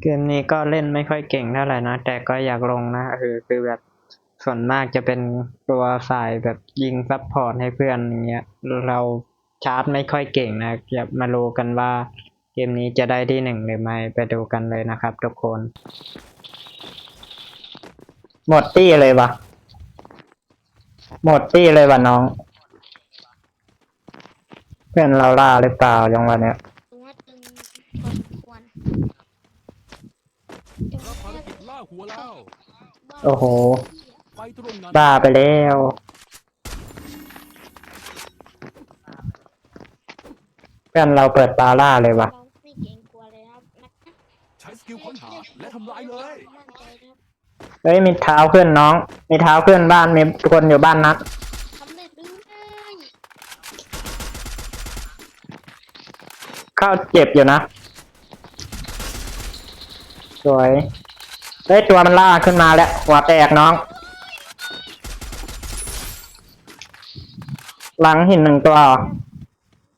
เกมนี้ก็เล่นไม่ค่อยเก่งเท่าไหร่นะ แต่ก็อยากลงนะคือคือแบบส่วนมากจะเป็นตัวสายแบบยิงซัพพอร์ตให้เพื่อนอย่างเงี้ยเราชาร์จไม่ค่อยเก่งนะอย่ามาดูกันว่าเกมนี้จะได้ที่หนึ่งหรือไม่ไปดูกันเลยนะครับทุกคน หมดตี้เลยวะหมดตี้เลยวะน้อง เพื่อนเราล่าหรือเปล่าจังหวะเนี้ย ตรงว่าตึงพอสมควรแต่ รับ ว่า ภารกิจล่าหัวแล้ว โอ้โห ไปตรงนั้นบ้าไปแล้ว เพื่อนเราเปิดปาล่าเลยวะเราไม่เกรงกลัวเลยนะครับนักใช้สกิลค้นหาและทำลายเลย มั่นใจนะครับเฮ้ยมีเท้าขึ้นน้อง มีเท้าขึ้นบ้านมีคนอยู่บ้านนะทำได้หรือไม่เข้าเจ็บอยู่นะ สวย เฮ้ยตัวมันล่าขึ้นมาแล้ว หัวแตกน้อง หลังหินหนึ่งตัวเหรอ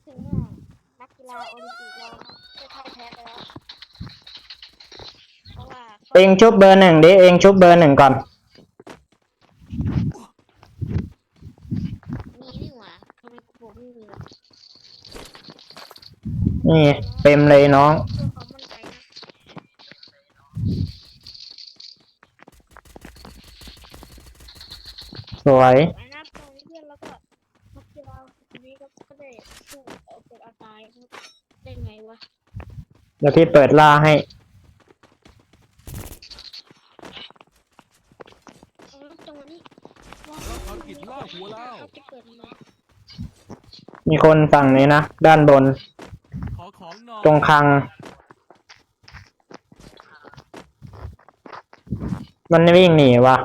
ถึงว่านักกีฬาโอลิมปิกเราครับจะพ่ายแพ้ไปแล้ว เพราะว่าเขาเองชุบเบอร์หนึ่งดิ เองชุบเบอร์หนึ่งก่อน มีนี่หว่าทำไมกูบอกไม่มีวะนี่เต็มเลยน้อง เพื่อความมั่นใจนะ ส วยไอ้นับตอนเพื่อนแล้วก็นักกีฬาคนนี้ก็ก็ได้สู้เอาเป็นอาตายครับได้ไงวะเดี๋ยวพี่เปิดล่าให้เอาแล้วจังหวะนี้ว้ารับภารกิจล่าหัวแล้วเขาจะเปิดมามีคนฝั่งนี้นะ ด้านบนขอของหน่อยตรงคลัง มันวิ่งหนีว่ะ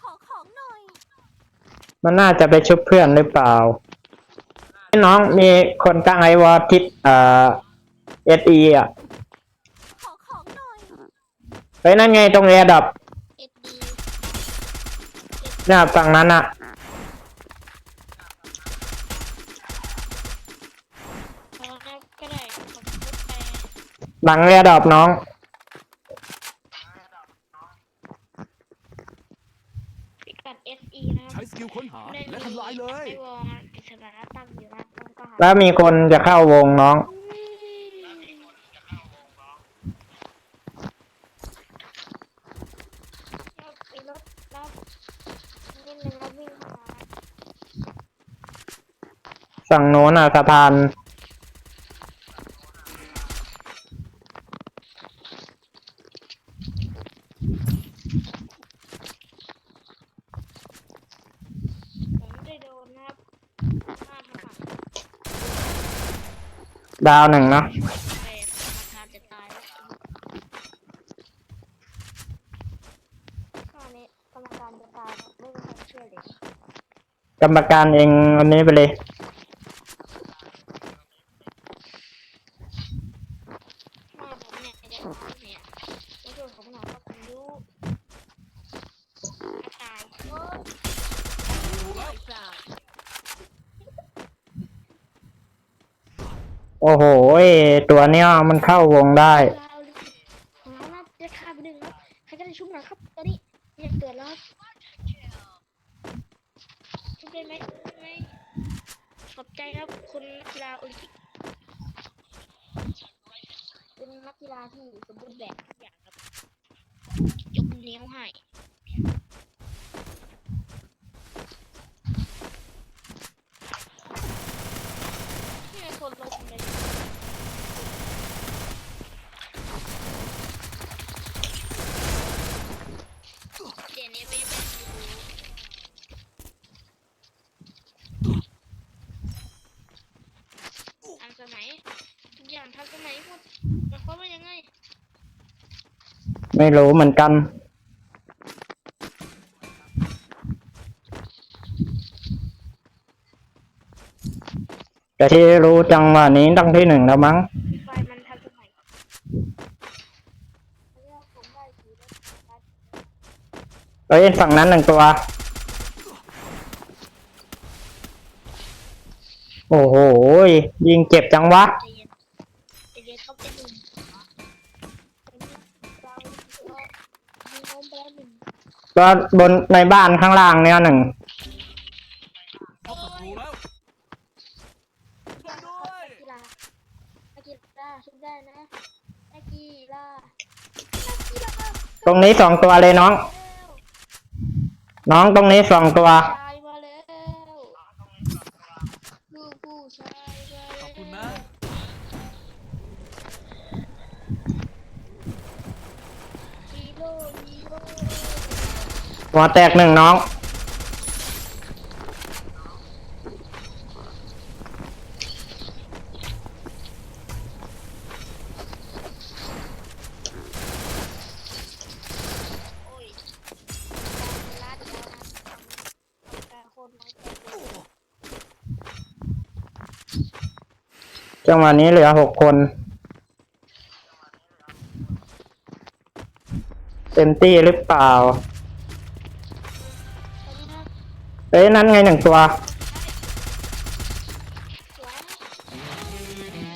ขอของหน่อย มันน่าจะไปชุบเพื่อนหรือเปล่าน้องมีคนตั้งไอวอทิศเอ่อเอสีอะขอของหน่อยเฮ้ยนั่นไงตรงแอร์ดับเอ็ดดีเนี่ยฝั่งนั้นอะเอาแล้วก็ได้ผมพูดไปหลังแอร์ดับน้อง พิกัด SE นะค ใช้รับสกิลค้นหาได้และทำลายเลยไอวอลปริศนาตั้งอยู่นะต้องก็หาแล้วมีคนจะเข้าวงน้อง แล้วมีรถแล้วนิดนึงแล้ววิ่งเข้ามา ฝั่งโน้นอะสะพาน ผมไม่ได้โดนนะครับหน้าผาก ดาวหนึ่งเนาะแต่ราคาจะตายแล้วข้อนี้กรรมการจะตายครับไม่มีใครเชื่อเลยกรรมการเองวันนี้ไปเลย หน้าผมเนี่ยจะเนี่ยไม่โดนผมหนาเพราะผมรู้กระต่าย โอ้โหตัวเนี้ยมันเข้าวงได้ของเราจะฆ่าไปหนึ่งครับใครก็ได้ชุบหน่อยครับตอนนี้ยากเกิดแล้วชุบได้ไหมได้ไหมขอบใจครับคุณนักกีฬาโอลิมปิกเป็นนักกีฬาที่สมบูรณ์แบบทุกอย่างครับยกนิ้วให้นี่คนลงเลย เดี๋ยวนี้ไม่เป็นอยู่ทันสมัยทุ กอย่างทันสมัยหมดมายความว่ายังไงไม่รู้เหมือนกัน แต่ที่รู้จังหวะนี้ตั้งที่หนึ่งแล้วมั้ง ไฟมันทันสมัยเรื่องผมได้สีได้เอ้ยฝั่งนั้นหนึ่งตัว โอ้โห ยิงเจ็บจังวะใก็บนในบ้านข้างล่างเนี่ยหนึ่งพบศัตรูแล้วช่วยด้วยกีฬานักกีฬาชุดได้นะนักกีฬานักกีฬาตรงนี้สองตัวเลยน้อง น้องตรงนี้สองตัวชายมาแล้ว หัวแตกหนึ่งน้อง จังหวะนี้เหลือหกคน เต็มที่หรือเปล่า เอ้ยนั่นไงหนึ่งตัว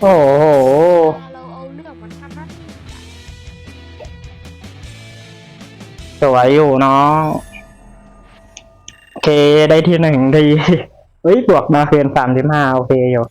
โอ้โห เราเอาเรื่องมันทำหน้าที่สวยอยู่เนาะโอเคได้ที่หนึ่งที เฮ้ย บวกมาเกินสามสิบห้าโอเคอยู่